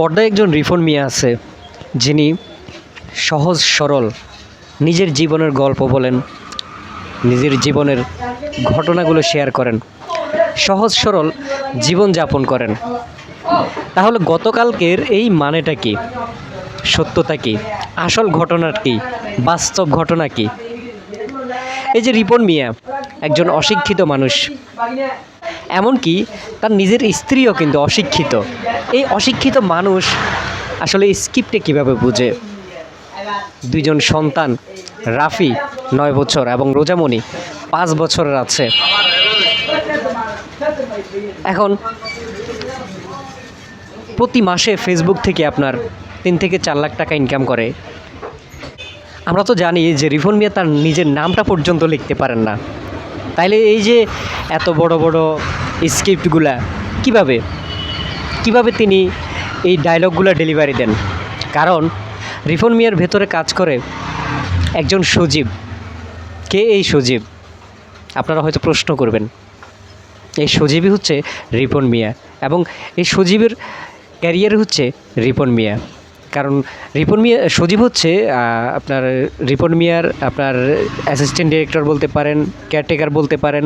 পর্দায় একজন রিফন মিয়া আছে, যিনি সহজ সরল নিজের জীবনের গল্প বলেন, নিজের জীবনের ঘটনাগুলো শেয়ার করেন, সহজ সরল জীবনযাপন করেন। তাহলে গতকালকের এই মানেটা কি? সত্যতা কি? আসল ঘটনা কি? বাস্তব ঘটনা কি? এই যে রিপন মিয়া, একজন অশিক্ষিত মানুষ এমনকি তার নিজের স্ত্রীও কিন্তু অশিক্ষিত। এই অশিক্ষিত মানুষ আসলে স্ক্রিপ্টে কীভাবে বুঝে? দুইজন সন্তান, রাফি নয় বছর এবং রোজামণি পাঁচ বছরের আছে। এখন প্রতি মাসে ফেসবুক থেকে আপনার তিন থেকে চার লাখ টাকা ইনকাম করে। আমরা তো জানি যে রিফন মিয়া তার নিজের নামটা পর্যন্ত লিখতে পারেন না। তাইলে এই যে এত বড় বড় স্ক্রিপ্টগুলা কীভাবে? কীভাবে তিনি এই ডায়লগগুলো ডেলিভারি দেন? কারণ রিফন মিয়ার ভেতরে কাজ করে একজন সজীব। কে এই সজীব? আপনারা হয়তো প্রশ্ন করবেন। এই সজীবই হচ্ছে রিপন মিয়া এবং এই সজীবের ক্যারিয়ার হচ্ছে রিপন মিয়া। কারণ রিপন মিয়া, সজীব হচ্ছে আপনার রিপন মিয়ার আপনার অ্যাসিস্ট্যান্ট ডিরেক্টর বলতে পারেন কেয়ারটেকার বলতে পারেন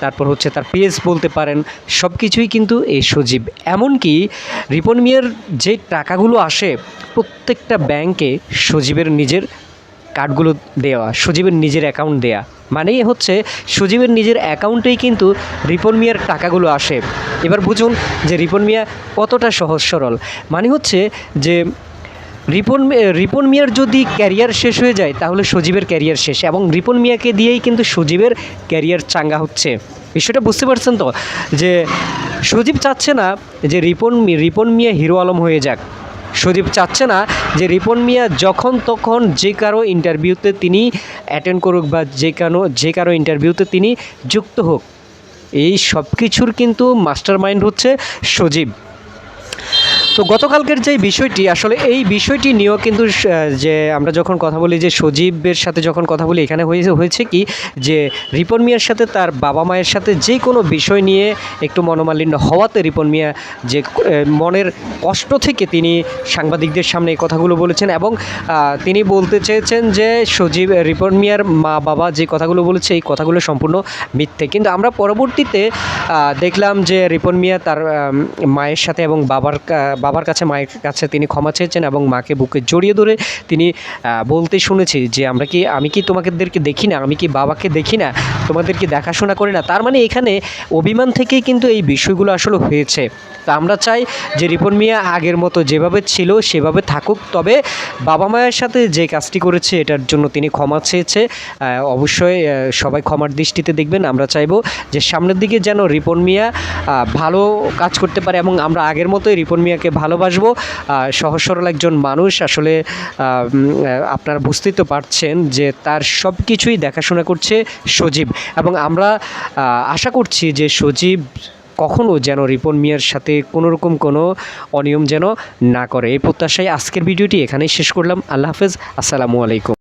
তারপর হচ্ছে তার পিএস বলতে পারেন সব কিছুই কিন্তু এই সজীব। এমনকি রিপন মিয়ার যে টাকাগুলো আসে, প্রত্যেকটা ব্যাংকে সজীবের নিজের কার্ডগুলো দেওয়া, সজীবের নিজের অ্যাকাউন্ট দেয়া। মানেই হচ্ছে সজীবের নিজের অ্যাকাউন্টেই কিন্তু রিপন মিয়ার টাকাগুলো আসে। এবার বুঝুন যে রিপন মিয়া কতটা সহজ সরল। মানে হচ্ছে যে রিপন রিপন মিয়ার যদি ক্যারিয়ার শেষ হয়ে যায়, তাহলে সজীবের ক্যারিয়ার শেষ। এবং রিপন মিয়াকে দিয়েই কিন্তু সজীবের ক্যারিয়ার চাঙ্গা হচ্ছে। বিষয়টা বুঝতে পারছেন তো? যে সজীব চাচ্ছে না যে রিপন রিপন মিয়া হিরো আলম হয়ে যাক। সজীব চাচ্ছে না যে রিপন মিয়া যখন তখন যে কারও ইন্টারভিউতে তিনি অ্যাটেন্ড করুক বা যে কারও যে কারও ইন্টারভিউতে তিনি যুক্ত হোক। এই সব কিছুর কিন্তু মাস্টার মাইন্ড হচ্ছে সজীব। তো গতকালকের যে বিষয়টি, আসলে এই বিষয়টি নিয়েও কিন্তু যে আমরা যখন কথা বলি, যে সজীবের সাথে যখন কথা বলি, এখানে হয়েছে হয়েছে কি, যে রিপন মিয়ার সাথে তার বাবা মায়ের সাথে যে কোনো বিষয় নিয়ে একটু মনোমালিন্য হওয়াতে রিপন মিয়া যে মনের কষ্ট থেকে তিনি সাংবাদিকদের সামনে এই কথাগুলো বলেছেন এবং তিনি বলতে চেয়েছেন যে সজীব, রিপন মিয়ার মা বাবা যে কথাগুলো বলেছে, এই কথাগুলো সম্পূর্ণ মিথ্যে। কিন্তু আমরা পরবর্তীতে দেখলাম যে রিপন মিয়া তার মায়ের সাথে এবং বাবার বাবার কাছে, মায়ের কাছে তিনি ক্ষমা চেয়েছেন এবং মাকে বুকে জড়িয়ে ধরে তিনি বলতে শুনেছি যে আমরা কি, আমি কি তোমাদেরকে দেখি না? আমি কি বাবাকে দেখি না? তোমাদেরকে দেখাশোনা করি না। তার মানে এখানে অভিমান থেকেই কিন্তু এই বিষয়গুলো আসলে হয়েছে। তা আমরা চাই যে রিপন মিয়া আগের মতো যেভাবে ছিল, সেভাবে থাকুক। তবে বাবা মায়ের সাথে যে কাজটি করেছে, এটার জন্য তিনি ক্ষমা চেয়েছে। অবশ্যই সবাই ক্ষমার দৃষ্টিতে দেখবেন। আমরা চাইব যে সামনের দিকে যেন রিপন মিয়া ভালো কাজ করতে পারে এবং আমরা আগের মতোই রিপন মিয়াকে ভালোবাসবো। সহজ সরল একজন মানুষ। আসলে আপনারা বুঝতেই তো পারছেন যে তার সব কিছুই দেখাশোনা করছে সজীব। এবং আমরা আশা করছি যে সজীব কখনো যেন রিপন মিয়ার সাথে কোনো রকম কোনো অনিয়ম যেন না করে। এই প্রত্যাশায় আজকের ভিডিওটি এখানেই শেষ করলাম। আল্লাহ হাফেজ। আসসালামু আলাইকুম।